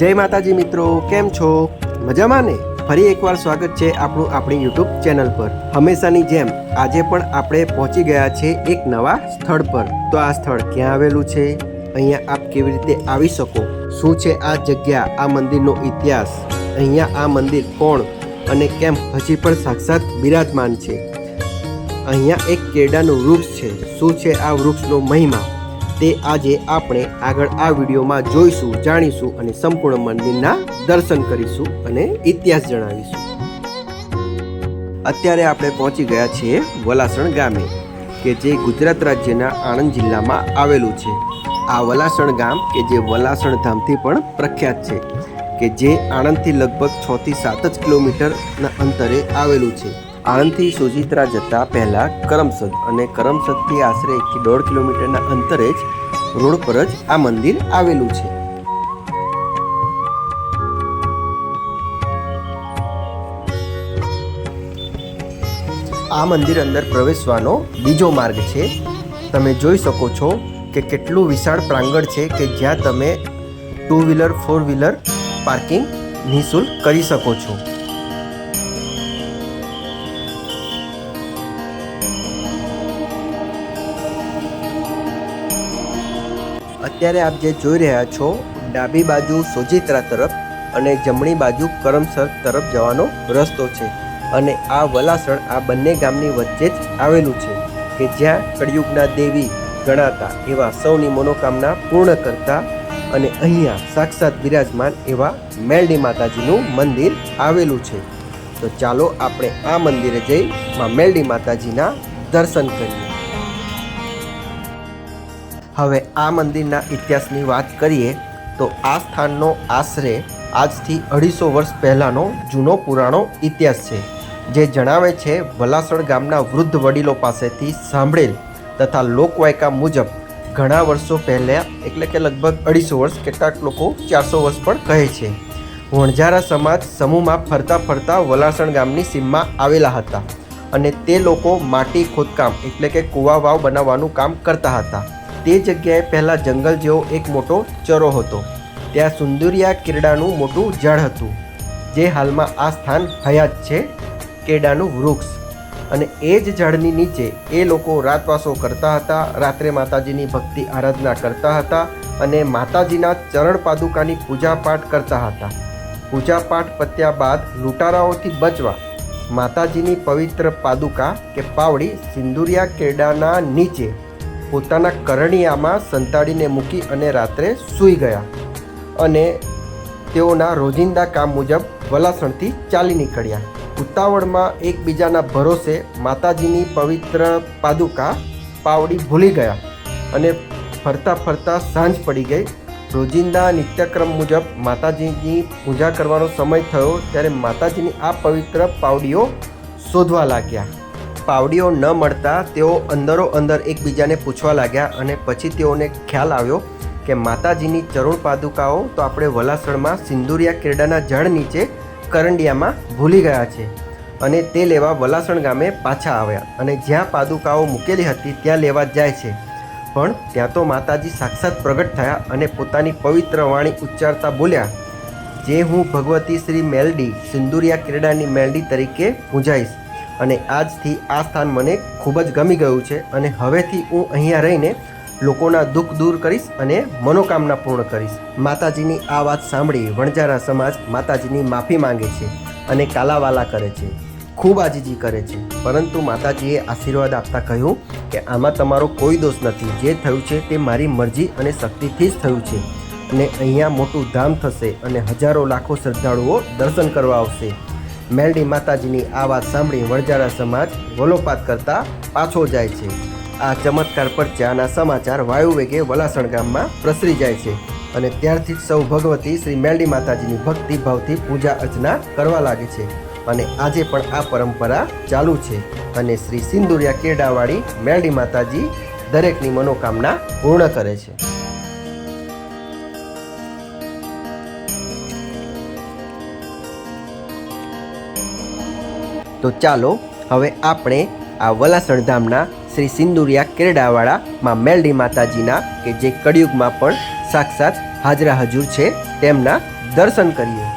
જય માતાજી મિત્રો, કેમ છો? મજામાં ને? ફરી એકવાર સ્વાગત છે આપણું આપણી યુટ્યુબ ચેનલ પર. હંમેશાની જેમ, આજે પણ આપણે પહોંચી ગયા છે એક નવા સ્થળ પર. તો આ સ્થળ ક્યાં આવેલું છે? અહીંયા આપ કેવી રીતે આવી શકો? શું છે આ જગ્યા, આ મંદિરનો ઇતિહાસ? અહીંયા આ મંદિર કોણ અને કેમ? હજી પણ સાક્ષાત બિરાજમાન છે. અહીંયા એક કેડાનું વૃક્ષ છે. શું છે આ વૃક્ષનો મહિમા? તે આજે આપણે આગળ આ વિડીયોમાં જોઈશું, જાણીશું અને સંપૂર્ણ મંદિરના દર્શન કરીશું અને ઇતિહાસ જણાવીશું. અત્યારે આપણે પહોંચી ગયા છીએ વલાસણ ગામે, કે જે ગુજરાત રાજ્યના આણંદ જિલ્લામાં આવેલું છે. આ વલાસણ ગામ, કે જે વલાસણ ધામથી પણ પ્રખ્યાત છે, કે જે આણંદથી લગભગ છ થી સાત જ કિલોમીટરના અંતરે આવેલું છે. આણંદથી સુજિત્રા જતા પહેલાં કરમસદ અને કરમસદથી આશરે એકથી દોઢ કિલોમીટરના અંતરે જ રોડ પર જ આ મંદિર આવેલું છે. આ મંદિર અંદર પ્રવેશવાનો બીજો માર્ગ છે. તમે જોઈ શકો છો કે કેટલું વિશાળ પ્રાંગણ છે કે જ્યાં તમે two wheeler, four wheeler parking નિઃશુલ્ક કરી શકો છો. અત્યારે આપ જે જોઈ રહ્યા છો, ડાબી બાજુ સોજિત્રા તરફ અને જમણી બાજુ કરમસર તરફ જવાનો રસ્તો છે. અને આ વલાસણ આ બંને ગામની વચ્ચે જ આવેલું છે કે જ્યાં કળિયુગના દેવી ગણાતા એવા સૌની મનોકામના પૂર્ણ કરતા અને અહીંયા સાક્ષાત બિરાજમાન એવા મેલડી માતાજીનું મંદિર આવેલું છે. તો ચાલો આપણે આ મંદિરે જઈ માં મેલડી માતાજીના દર્શન કરીએ. હવે આ મંદિરના ઇતિહાસની વાત કરીએ, તો આ સ્થાનનો આશરે આજથી અઢીસો વર્ષ પહેલાંનો જૂનો પુરાણો ઇતિહાસ છે, જે જણાવે છે વલાસણ ગામના વૃદ્ધ વડીલો પાસેથી સાંભળેલ તથા લોકવાયકા મુજબ ઘણા વર્ષો પહેલાં, એટલે કે લગભગ અઢીસો વર્ષ, કેટલાક લોકો ચારસો વર્ષ પણ કહે છે. વણઝારા સમાજ સમૂહમાં ફરતા ફરતા વલાસણ ગામની સીમમાં આવેલા હતા અને તે લોકો માટી ખોદકામ, એટલે કે કૂવા વાવ બનાવવાનું કામ કરતા હતા. તે જગ્યાએ પહેલાં જંગલ જેવો એક મોટો ચરો હતો. ત્યાં સુંદરિયા કેરડાનું મોટું ઝાડ હતું, જે હાલમાં આ સ્થાન હયાત છે કેરડાનું વૃક્ષ. અને એ જ ઝાડની નીચે એ લોકો રાતવાસો કરતા હતા, રાત્રે માતાજીની ભક્તિ આરાધના કરતા હતા અને માતાજીના ચરણ પાદુકાની પૂજાપાઠ કરતા હતા. પૂજાપાઠ પત્યા બાદ લૂંટારાઓથી બચવા માતાજીની પવિત્ર પાદુકા કે પાવડી સિંદુરિયા કેરડાના નીચે પોતાના કરણિયામાં સંતાડીને મૂકી અને રાત્રે સૂઈ ગયા. અને તેઓના રોજિંદા કામ મુજબ વલાસણથી ચાલી નીકળ્યા. ઉતાવળમાં એકબીજાના ભરોસે માતાજીની પવિત્ર પાદુકા પાવડી ભૂલી ગયા અને ફરતા ફરતા સાંજ પડી ગઈ. રોજિંદા નિત્યક્રમ મુજબ માતાજીની પૂજા કરવાનો સમય થયો ત્યારે માતાજીની આ પવિત્ર પાવડીઓ શોધવા લાગ્યા. પાવડીઓ ન મળતા તેઓ અંદરો અંદર એકબીજાને પૂછવા લાગ્યા અને પછી તેઓને ખ્યાલ આવ્યો કે માતાજીની ચરુણ પાદુકાઓ તો આપણે વલાસણમાં સિંદુરિયા કેરડાના ઝાડ નીચે કરંડિયામાં ભૂલી ગયા છે અને તે લેવા વલાસણ ગામે પાછા આવ્યા અને જ્યાં પાદુકાઓ મૂકેલી હતી ત્યાં લેવા જાય છે. પણ ત્યાં તો માતાજી સાક્ષાત પ્રગટ થયા અને પોતાની પવિત્ર વાણી ઉચ્ચારતા બોલ્યા, જે હું ભગવતી શ્રી મેલડી, સિંદુરિયા કેરડાની મેલડી તરીકે પૂજાઈશ. અને આજથી આ સ્થાન મને ખૂબ જ ગમી ગયું છે અને હવેથી હું અહીંયા રહીને લોકોના દુઃખ દૂર કરીશ અને મનોકામના પૂર્ણ કરીશ. માતાજીની આ વાત સાંભળી વણજારા સમાજ માતાજીની માફી માંગે છે અને કાલાવાલા કરે છે, ખૂબ આજીજી કરે છે. પરંતુ માતાજીએ આશીર્વાદ આપતા કહ્યું કે આમાં તમારો કોઈ દોષ નથી. જે થયું છે તે મારી મરજી અને શક્તિથી જ થયું છે. અને અહીંયા મોટું ધામ થશે અને હજારો લાખો શ્રદ્ધાળુઓ દર્શન કરવા આવશે. મેલડી માતાજીની આ વાત સાંભળી વણજારા સમાજ વલોપાત કરતા પાછો જાય છે. આ ચમત્કાર પર ચાના સમાચાર વાયુ વેગે વલાસણ ગામમાં પ્રસરી જાય છે અને ત્યારથી જ સૌ ભગવતી શ્રી મેલડી માતાજીની ભક્તિ ભાવથી પૂજા અર્ચના કરવા લાગે છે અને આજે પણ આ પરંપરા ચાલુ છે અને શ્રી સિંદુરિયા કેડાવાળી મેલડી માતાજી દરેકની મનોકામના પૂર્ણ કરે છે. તો ચાલો હવે આપણે આ વલાસણ ધામના શ્રી સિંદુરિયા કેરડાવાળા માં મેલડી માતાજીના કે જે કળિયુગમાં પણ સાક્ષાત હાજરા હજુર છે, તેમના દર્શન કરીએ.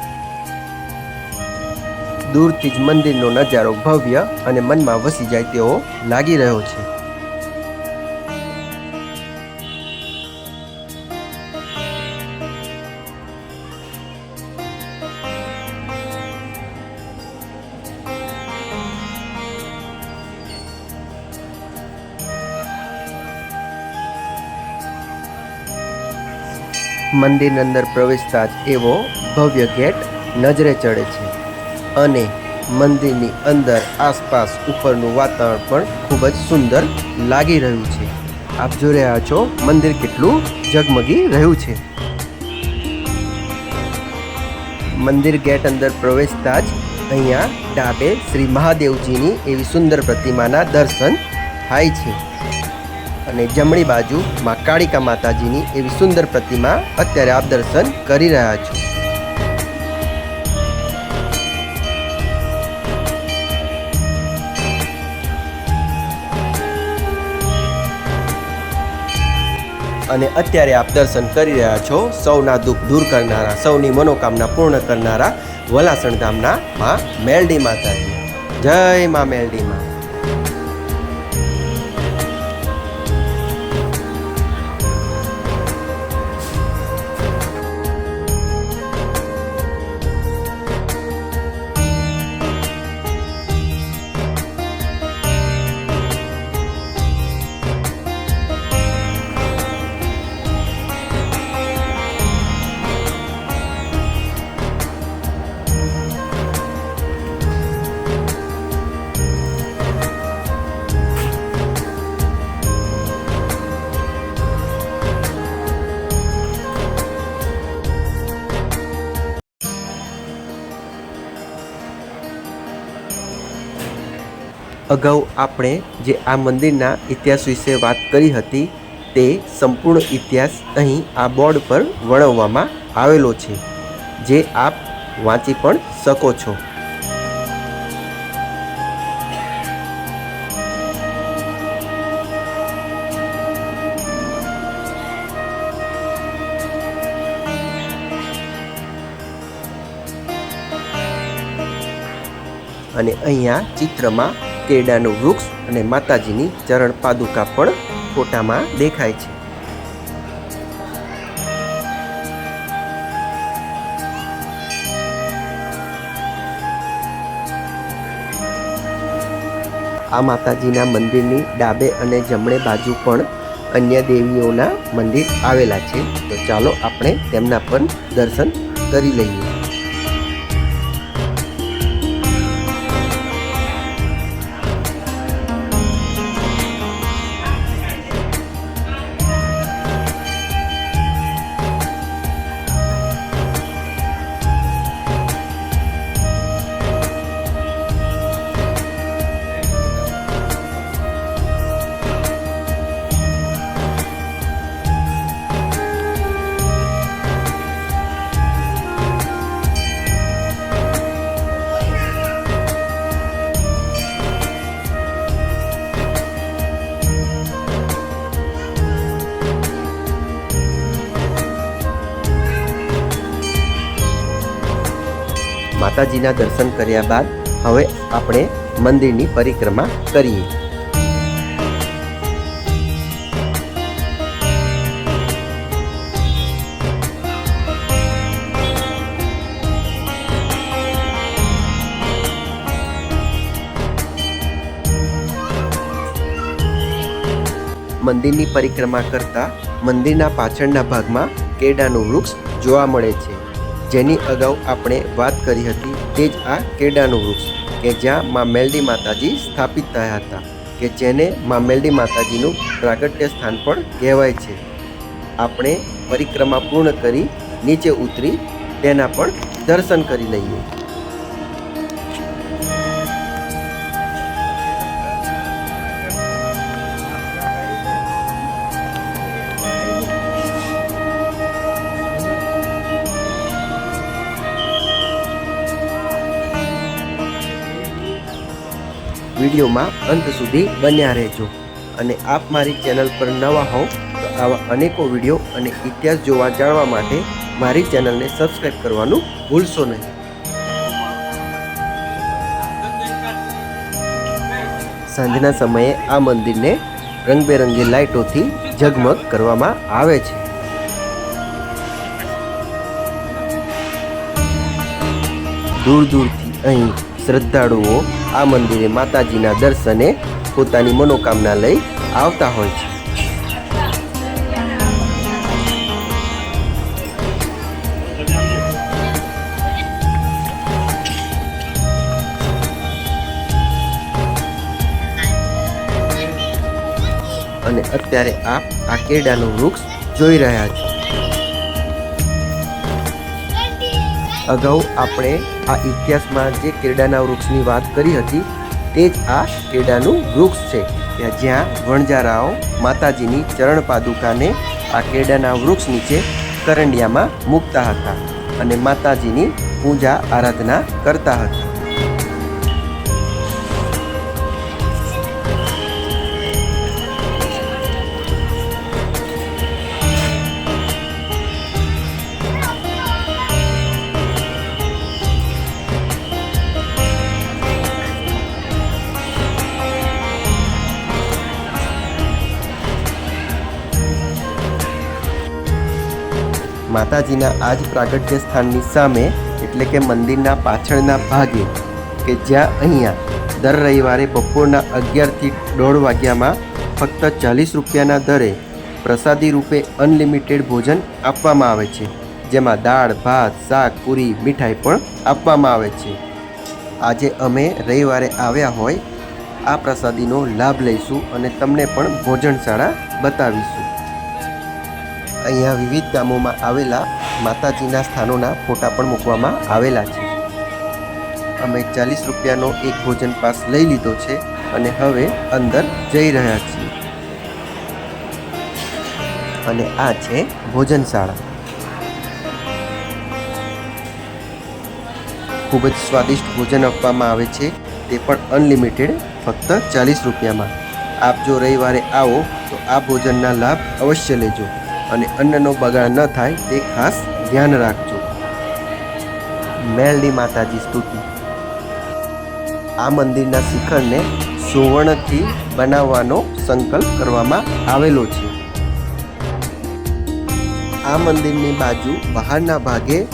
દૂરથી જ મંદિરનો નજારો ભવ્ય અને મનમાં વસી જાય તેવો લાગી રહ્યો છે. મંદિરની અંદર પ્રવેશતા જ એવો ભવ્ય ગેટ નજરે ચડે છે. અને મંદિરની અંદર આસપાસ ઉપરનું વાતાવરણ પણ ખૂબ જ સુંદર લાગી રહ્યું છે. આપ જોઈ રહ્યા છો, મંદિર કેટલું ઝગમગી રહ્યું છે. મંદિર ગેટ અંદર પ્રવેશતા જ અહીંયા ડાબે શ્રી મહાદેવજીની એવી સુંદર પ્રતિમાના દર્શન થાય છે. અને જમણી બાજુ માં કાળિકા માતાજીની એવી સુંદર પ્રતિમા અત્યારે આપ દર્શન કરી રહ્યા છો. અને અત્યારે આપ દર્શન કરી રહ્યા છો સૌના દુઃખ દૂર કરનારા, સૌની મનોકામના પૂર્ણ કરનારા વલાસણ ગામના માં મેલડી માતાજી. જય માં મેલડી માં. અગાઉ આપણે જે આ મંદિરના ઇતિહાસ વિશે વાત કરી હતી, તે સંપૂર્ણ ઇતિહાસ અહીં આ બોર્ડ પર વર્ણવવામાં આવેલો છે, જે આપ વાંચી પણ શકો છો. અને અહીંયા ચિત્રમાં કેળાનું વૃક્ષ અને માતાજીની ચરણ પાદુકા પણ ફોટામાં દેખાય છે. આ માતાજીના મંદિરની ડાબે અને જમણે બાજુ પણ અન્ય દેવીઓના મંદિર આવેલા છે. તો ચાલો આપણે તેમના પણ દર્શન કરી લઈએ. માતાજીના દર્શન કર્યા બાદ હવે આપણે મંદિરની પરિક્રમા કરીએ. મંદિરની પરિક્રમા કરતા મંદિરના પાછળના ભાગમાં કેડાનું વૃક્ષ જોવા મળે છે. જેની અગાઉ આપણે વાત કરી હતી તે જ આ કેડાનું વૃક્ષ, કે જ્યાં મા મેલડી માતાજી સ્થાપિત થયા હતા, કે જેને મા મેલડી માતાજીનું પ્રાગટ્ય સ્થાન પણ કહેવાય છે. આપણે પરિક્રમા પૂર્ણ કરી નીચે ઉતરી તેના પણ દર્શન કરી લઈએ. વિડીયોમાં અંત સુધી બન્યા રહેજો. અને આપ મારી ચેનલ પર નવા હોવ તો આવા અનેકો વીડિયો અને ઇતિહાસ જોવા જાણવા માટે મારી ચેનલને સબસ્ક્રાઈબ કરવાનું ભૂલશો નહીં. સાંજના સમયે આ મંદિરને રંગબેરંગી લાઇટોથી ઝગમગ કરવામાં આવે છે. દૂર દૂરથી અહીં શ્રદ્ધાળુઓ આ મંદિરે માતાજીના દર્શને પોતાની મનોકામના લઈ આવતા હોય છે. અને અત્યારે આપ આ કેળાનું વૃક્ષ જોઈ રહ્યા છો. અગાઉ આપણે આ ઇતિહાસમાં જે કેળાના વૃક્ષની વાત કરી હતી, તે જ આ કેળાનું વૃક્ષ છે. જ્યાં વણજારાઓ માતાજીની ચરણ પાદુકાને આ કેળાના વૃક્ષ નીચે કરંડિયામાં મૂકતા હતા અને માતાજીની પૂજા આરાધના કરતા હતા. માતાજીના આ જ પ્રાગટ્ય સ્થાનની સામે, એટલે કે મંદિરના પાછળના ભાગે, કે જ્યાં અહીંયા દર રવિવારે બપોરના અગિયારથી દોઢ વાગ્યામાં ફક્ત ચાલીસ રૂપિયાના દરે પ્રસાદી રૂપે અનલિમિટેડ ભોજન આપવામાં આવે છે, જેમાં દાળ, ભાત, શાક, પૂરી, મીઠાઈ પણ આપવામાં આવે છે. આજે અમે રવિવારે આવ્યા હોય, આ પ્રસાદીનો લાભ લઈશું અને તમને પણ ભોજનશાળા બતાવીશું. અહીંયા વિવિધ ગામોમાં આવેલા માતાજીના સ્થાનોના ફોટા પણ મૂકવામાં આવેલા છે. અમે ચાલીસ રૂપિયાનો એક ભોજન પાસ લઈ લીધો છે અને હવે અંદર જઈ રહ્યા છીએ. અને આ છે ભોજનશાળા. ખૂબ જ સ્વાદિષ્ટ ભોજન આપવામાં આવે છે, તે પણ અનલિમિટેડ, ફક્ત ચાલીસ રૂપિયામાં. આપ જો રવિવારે આવો, તો આ ભોજનના લાભ અવશ્ય લેજો. અને અન્નનો બગાડ ન થાય તે ખાસ ધ્યાન રાખજો. મેલડી માતાજી સ્તુતિ. આ મંદિરના શિખરને સુવર્ણથી બનાવવાનો સંકલ્પ કરવામાં આવેલો છે. આ મંદિરની બાજુ બહારના ભાગે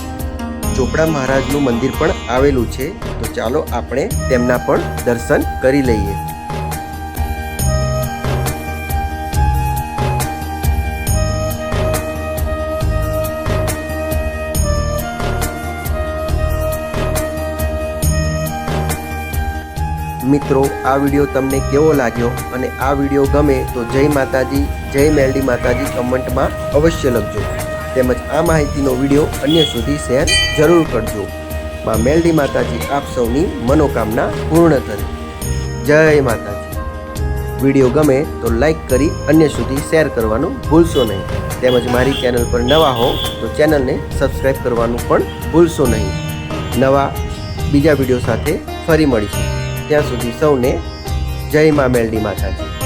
ચોપડા મહારાજનું મંદિર પણ આવેલું છે. તો ચાલો આપણે તેમના પણ દર્શન કરી લઈએ. મિત્રો, આ વીડિયો તમને કેવો લાગ્યો અને આ વીડિયો ગમે તો જય માતાજી, જય મેલડી માતાજી કમેન્ટમાં અવશ્ય લખજો. તેમજ આ માહિતીનો વીડિયો અન્ય સુધી શેર જરૂર કરજો. માં મેલડી માતાજી આપ સૌની મનોકામના પૂર્ણ કરે. જય માતાજી. વીડિયો ગમે તો લાઈક કરી અન્ય સુધી શેર કરવાનું ભૂલશો નહીં. તેમજ મારી ચેનલ પર નવા હો તો ચેનલને સબસ્ક્રાઈબ કરવાનું પણ ભૂલશો નહીં. નવા બીજા વીડિયો સાથે ફરી મળીશું. ત્યાં સુધી સૌને જય મા મેલડી માતાજી.